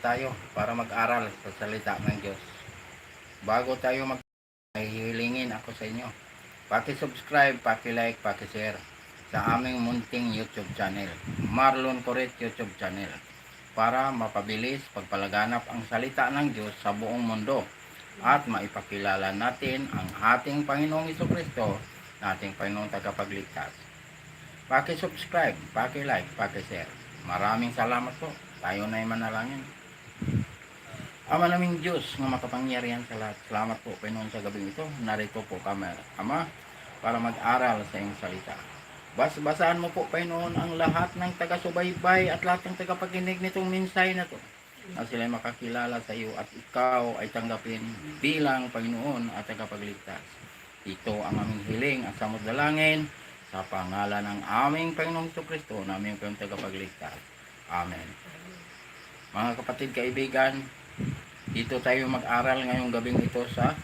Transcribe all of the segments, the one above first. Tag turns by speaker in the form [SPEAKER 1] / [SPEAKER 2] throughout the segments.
[SPEAKER 1] tayo para mag-aral sa salita ng Diyos. Bago tayo mag ay ako sa inyo. Paki-subscribe, paki-like, paki-share sa aming munting YouTube channel, Marlon Coret YouTube channel, para mapabilis pagpalaganap ang salita ng Diyos sa buong mundo at maipakilala natin ang ating Panginoong Kristo ating Panginoong Tagapagligtas. Paki-subscribe, paki-like, paki-share. Maraming salamat po. Tayo na ay manalangin. Ama naming Diyos nga makapangyarihan sa lahat. Salamat po Panginoon sa gabing ito. Narito po kami, Ama, para mag-aral sa iyong salita. Bas-basahan mo po Panginoon ang lahat ng taga-subaybay at lahat ng tagapakinig nitong minsay na to na sila makakilala sa iyo at ikaw ay tanggapin bilang Panginoon at tagapagligtas. Ito ang aming hiling at samot dalangin sa pangalan ng aming Panginoong Kristo na aming tagapagligtas. Amen. Mga kapatid, kaibigan, dito tayo mag-aral ngayong gabing ito sa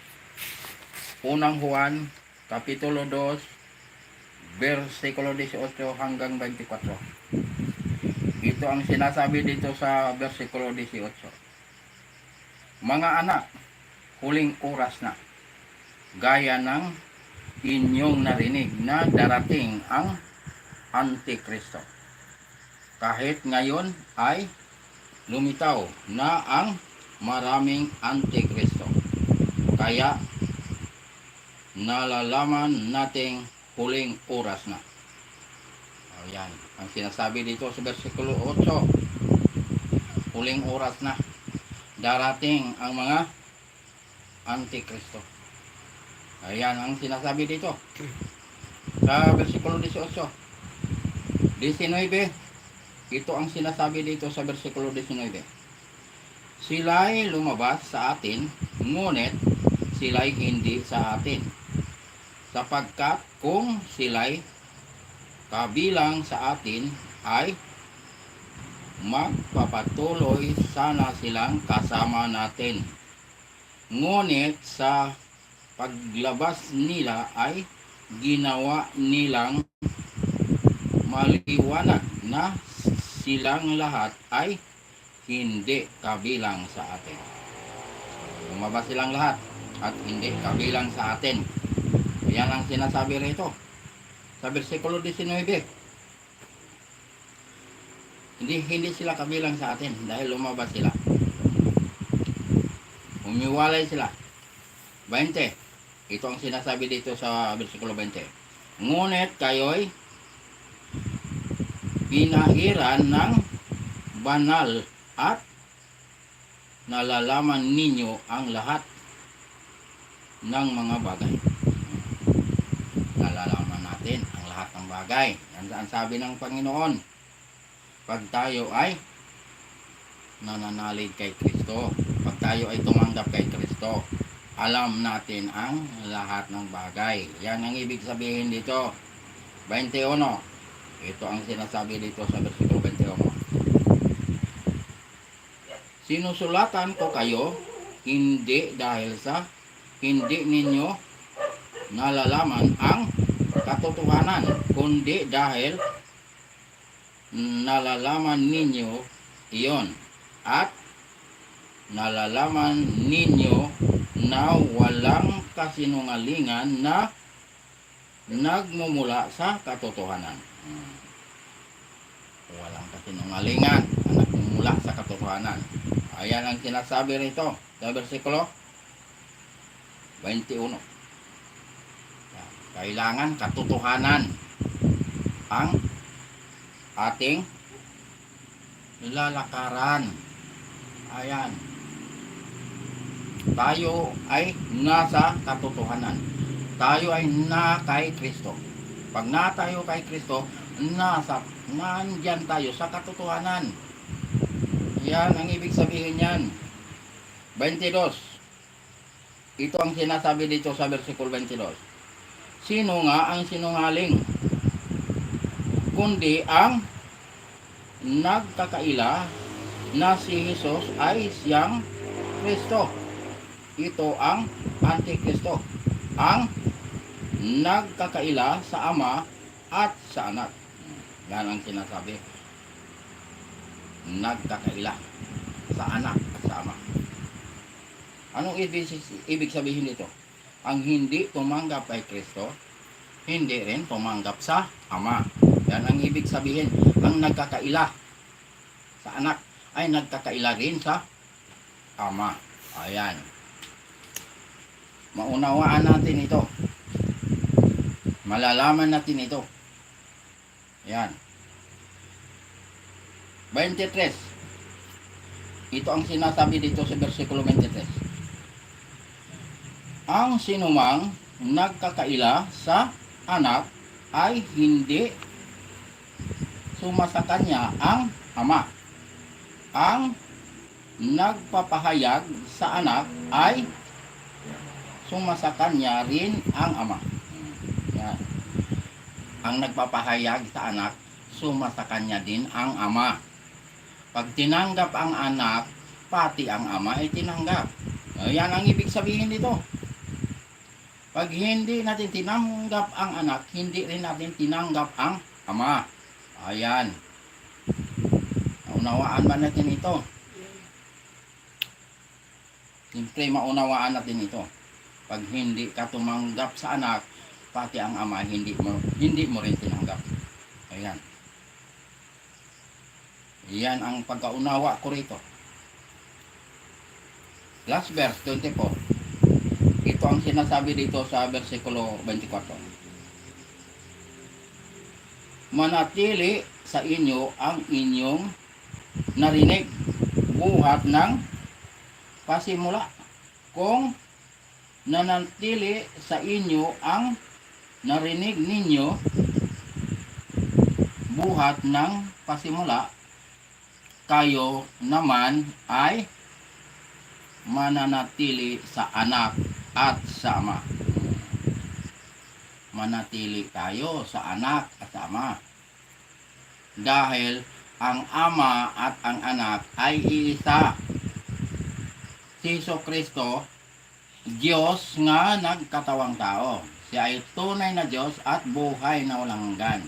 [SPEAKER 1] Unang Juan, Kapitulo 2, versikulo 18 hanggang 24. Ito ang sinasabi dito sa versikulo 18. Mga anak, huling oras na. Gaya ng inyong narinig na darating ang Antikristo. Kahit ngayon ay lumitaw na ang maraming Antikristo. Kaya nalalaman nating huling oras na. Ayan, ang sinasabi dito sa versikulo 8. Huling oras na. Darating ang mga Antikristo. Ayan ang sinasabi dito. Sa versikulo 18. 19. Ito ang sinasabi dito sa versikulo 19. Sila'y lumabas sa atin, ngunit sila'y hindi sa atin. Sapagkat kung sila'y kabilang sa atin ay magpapatuloy sana silang kasama natin. Ngunit sa paglabas nila ay ginawa nilang maliwanag na silang lahat ay hindi kabilang sa atin. Lumabas silang lahat at hindi kabilang sa atin. Yan ang sinasabi rito sa versikulo 19. Hindi hindi sila kabilang sa atin dahil lumabas sila. Umiwalay sila. 20. Ito ang sinasabi dito sa versikulo 20. Ngunit kayo'y pinahiran ng banal at nalalaman ninyo ang lahat ng mga bagay. Nalalaman natin ang lahat ng bagay. Yan ang sabi ng Panginoon. Pag tayo ay nananalig kay Kristo, pag tayo ay tumanggap kay Kristo, alam natin ang lahat ng bagay. Yan ang ibig sabihin dito. 21. Ito ang sinasabi dito sa versikulo 21. Sinusulatan ko kayo hindi dahil sa hindi ninyo nalalaman ang katotohanan, kundi dahil nalalaman ninyo iyon at nalalaman ninyo na walang kasinungalingan na nagmumula sa katotohanan. Hmm. Walang kasinungalingan na nagmumula sa katotohanan. Ayan ang sinasabi rito sa versikulo 21. Yan. Kailangan katotohanan ang ating lalakaran. Ayan. Tayo ay nasa katotohanan. Tayo ay na kay Kristo. Pag na tayo kay Kristo, nasa, nandyan tayo sa katotohanan. Yan ang ibig sabihin yan. 22. Ito ang sinasabi dito sa versikulo 22. Sino nga ang sinungaling? Kundi ang nagkakaila na si Jesus ay siyang Kristo. Ito ang Antikristo. Ang nagkakaila sa Ama at sa Anak. Yan ang sinasabi. Nagkakaila. sa anak at sa ama. Anong ibig, sabihin nito? Ang hindi tumanggap kay Kristo, hindi rin tumanggap sa ama. Yan ang ibig sabihin. Ang nagkakaila sa anak ay nagkakaila rin sa ama. Ayan. Maunawaan natin ito. Malalaman natin ito. Ayan. 23. Ito ang sinasabi dito sa versikulo 23. Ang sinumang nagkakaila sa anak ay hindi sumasa kanya ang ama. Ang nagpapahayag sa anak ay sumasa kanya rin ang ama. Ang nagpapahayag sa anak, sumasa kanya din ang ama. Pag tinanggap ang anak, pati ang ama ay tinanggap. Yan ang ibig sabihin dito. Pag hindi natin tinanggap ang anak, hindi rin natin tinanggap ang ama. Ayan. Naunawaan ba natin ito? Siyempre, maunawaan natin ito. Pag hindi ka tumanggap sa anak, pati ang ama, hindi mo, hindi mo rin tinanggap. Ayan. Yan ang pagkaunawa ko rito. Last verse, 24. Ito ang sinasabi dito sa versikulo 24. Manatili sa inyo ang inyong narinig buhat ng pasimula. Kung nanatili sa inyo ang narinig ninyo buhat ng pasimula, kayo naman ay mananatili sa anak at sa ama. Manatili tayo sa anak at sa ama. Dahil ang ama at ang anak ay iisa. Si Kristo, Diyos nga nagkatawang tao. Siya ay tunay na Diyos at buhay na walang hanggan.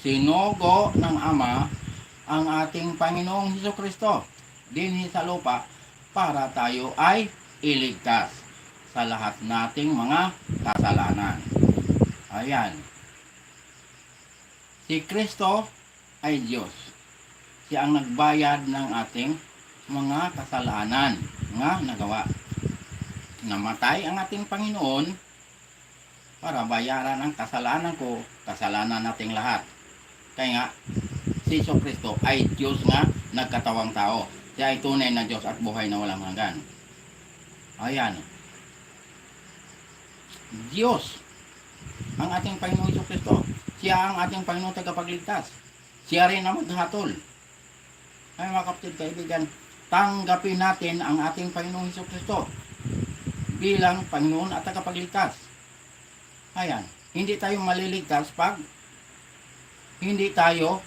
[SPEAKER 1] Sinugo ng Ama ang ating Panginoong Heso Kristo dinhi sa lupa para tayo ay iligtas sa lahat nating mga kasalanan. Ayan. Si Kristo ay Diyos. Siya ang nagbayad ng ating mga kasalanan nga nagawa. Namatay ang ating Panginoon para bayaran ang kasalanan ko, kasalanan nating lahat. Kaya nga, si Iso Kristo ay Diyos nga nagkatawang tao. Siya ay tunay na Diyos at buhay na walang hanggan. Ayan. Diyos ang ating Panginoong Iso Kristo. Siya ang ating Panginoong tagapagligtas. Siya rin ang maghatol. Ay mga kapatid, kaibigan, tanggapin natin ang ating Panginoong Iso Kristo bilang Panginoon at tagapagligtas. Ayan. Hindi tayo maliligtas pag hindi tayo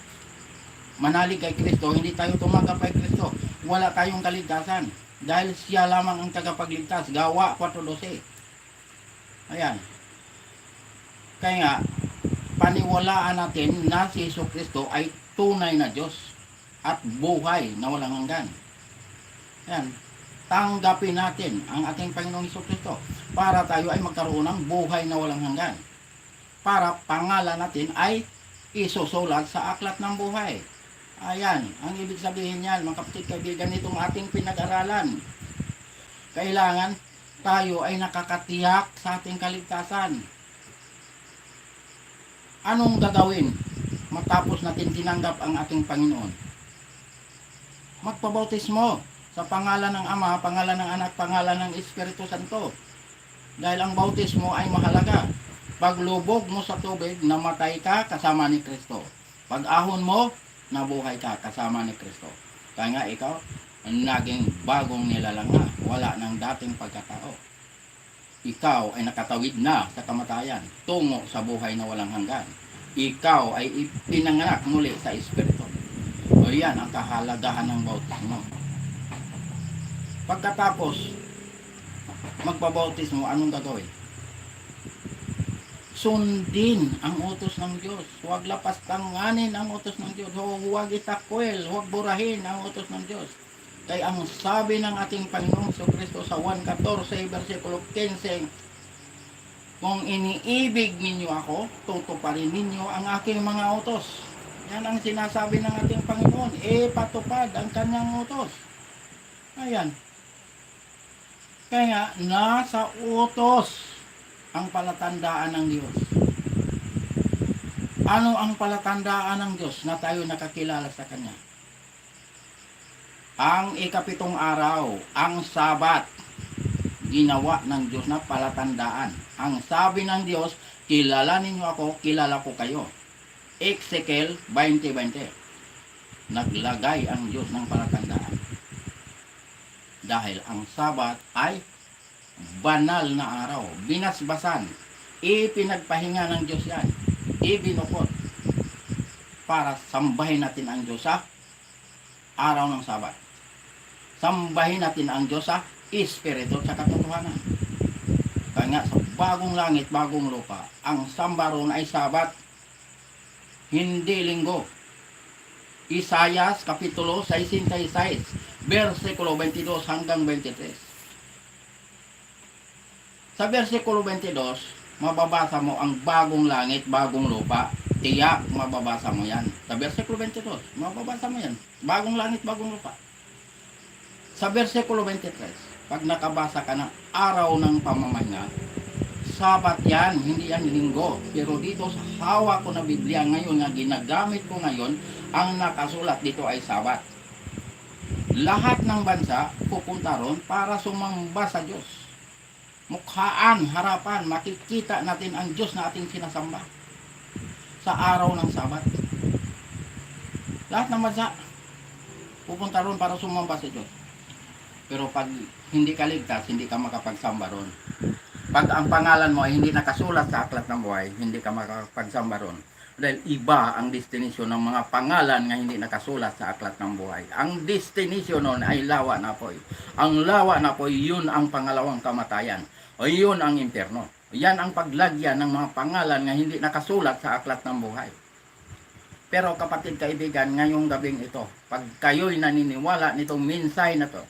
[SPEAKER 1] manalig kay Kristo, hindi tayo tumanggap kay Kristo. Wala tayong kaligtasan. Dahil siya lamang ang tagapagligtas. Gawa 4.12. Ayan. Kaya nga, paniwalaan natin na si Yesu Kristo ay tunay na Diyos at buhay na walang hanggan. Ayan. Tanggapin natin ang ating Panginoong Kristo para tayo ay magkaroon ng buhay na walang hanggan. Para pangalan natin ay isusulat sa aklat ng buhay. Ayan, ang ibig sabihin niyan, mga kapatid kaibigan, itong ating pinag-aralan. Kailangan tayo ay nakakatiyak sa ating kaligtasan. Anong gagawin matapos natin tinanggap ang ating Panginoon? Magpabautismo sa pangalan ng Ama, pangalan ng Anak, pangalan ng Espiritu Santo. Dahil ang bautismo ay mahalaga. Paglubog mo sa tubig, namatay ka kasama ni Kristo. Pag ahon mo, nabuhay ka kasama ni Kristo. Kaya nga ikaw, naging bagong nilalang na. Wala ng dating pagkatao. Ikaw ay nakatawid na sa kamatayan, tungo sa buhay na walang hanggan. Ikaw ay ipinanganak muli sa Espiritu. O yan ang kahalagahan ng bautismo. Pagkatapos, magpabautismo, anong gagawin? Sundin ang utos ng Diyos. Huwag lapas tanganin ang utos ng Diyos. Huwag itakwil, huwag burahin ang utos ng Diyos. Kaya ang sabi ng ating Panginoong Hesus Kristo sa 1.14 versikulo 15, kung iniibig ninyo ako, tutuparin ninyo ang aking mga utos. Yan ang sinasabi ng ating Panginoon. E patupad ang kanyang utos. Ayan. Kaya nasa utos ang palatandaan ng Diyos. Ano ang palatandaan ng Diyos na tayo nakakilala sa Kanya? Ang ikapitong araw, ang Sabat, ginawa ng Diyos na palatandaan. Ang sabi ng Diyos, kilala ninyo ako, kilala ko kayo. Ezekiel 20.20 Naglagay ang Diyos ng palatandaan. Dahil ang Sabat ay banal na araw, binasbasan, ipinagpahinga ng Diyos yan, ibinukot para sambahin natin ang Diyos sa araw ng Sabat. Sambahin natin ang Diyos sa Espiritu sa katotohanan. Kaya sa bagong langit, bagong lupa, ang samba ron ay Sabat, hindi linggo. Isayas, Kapitulo 66, versikulo 22 hanggang 23. Sa versikulo 22, mababasa mo ang bagong langit, bagong lupa. Tiyak, mababasa mo yan. Sa versikulo 22, mababasa mo yan. Bagong langit, bagong lupa. Sa versikulo 23, pag nakabasa ka ng araw ng pamamahinga, Sabat yan, hindi yan linggo. Pero dito sa hawak ko na Biblia ngayon na ginagamit ko ngayon, ang nakasulat dito ay Sabat. Lahat ng bansa pupunta ron para sumamba sa Diyos. Mukhaan, harapan, makikita natin ang Diyos na ating sinasamba sa araw ng Sabat. Lahat ng bansa pupunta ron para sumamba sa Diyos. Pero pag hindi ka ligtas, hindi ka makapagsamba ron. Pag ang pangalan mo ay hindi nakasulat sa aklat ng buhay, hindi ka makapagsamba ron. Dahil iba ang destination ng mga pangalan nga hindi nakasulat sa aklat ng buhay. Ang destination nun ay lawa na po. Ang lawa na po, yun ang pangalawang kamatayan. O yun ang impyerno. Yan ang paglagyan ng mga pangalan nga hindi nakasulat sa aklat ng buhay. Pero kapatid kaibigan, ngayong gabing ito, pag kayo'y naniniwala nitong minsay na to,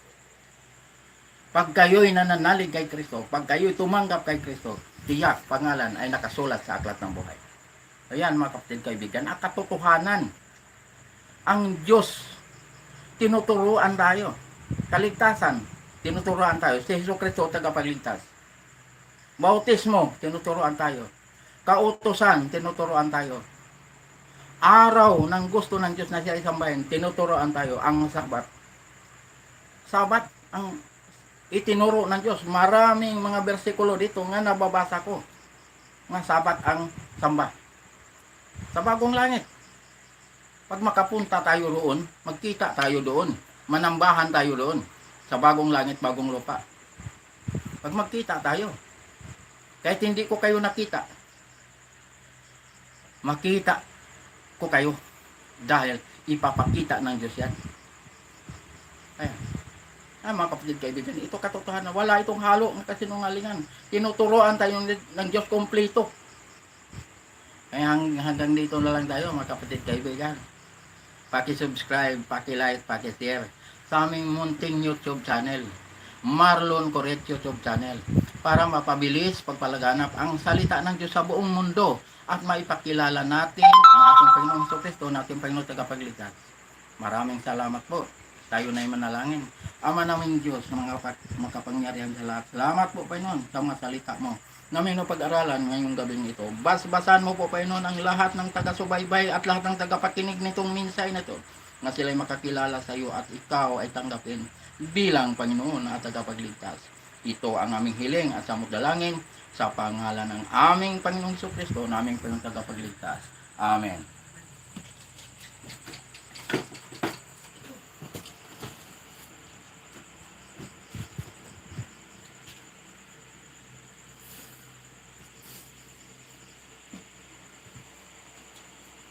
[SPEAKER 1] pag kayo'y nananalig kay Kristo, pag kayo'y tumanggap kay Kristo, tiyak pangalan ay nakasulat sa aklat ng buhay. Ayan mga kapatid kaibigan, ang katotohanan. Ang Diyos, tinuturuan tayo. Kaligtasan, tinuturuan tayo. Si Hesus Kristo, tagapagligtas. Bautismo, tinuturuan tayo. Kautosan, tinuturuan tayo. Araw ng gusto ng Diyos na siya isambahin, tinuturoan tayo ang sabat. Sabat, ang itinuro ng Diyos. Maraming mga bersikulo dito nga nababasa ko. Nga sabat ang samba. Sa bagong langit. Pag makapunta tayo roon, magkita tayo doon. Manambahan tayo doon. Sa bagong langit, bagong lupa. Pag magkita tayo, kahit hindi ko kayo nakita, makita ko kayo dahil ipapakita ng Diyos yan. Ayan. Ah, mga kapatid kaibigan, ito katotohanan. Wala itong halo ng kasinungalingan. Tinuturoan tayo ng Diyos kompleto. Kaya hang- hanggang dito na lang tayo, mga kapatid kaibigan. Paki-subscribe, paki-like, paki-share sa aming munting YouTube channel. Marlon Corret YouTube channel para mapabilis pagpalaganap ang salita ng Diyos sa buong mundo at maipakilala natin ang ating Panginoong Kristo, nating Panginoong tagapagligtas. Maraming salamat po. Tayo na manalangin. Ama naming Diyos, mga makapangyarihan sa lahat. Salamat po, Panginoon, sa mga salita mo. No pag-aralan ngayong gabing ito. Basbasan mo po, Panginoon, ang lahat ng taga-subaybay at lahat ng tagapakinig nitong minsay na ito na sila'y makakilala sa iyo at ikaw ay tanggapin bilang Panginoon at tagapagligtas. Ito ang aming hiling at samot dalangin sa pangalan ng aming Panginoong Kristo, naming Panginoong tagapagligtas. Amen.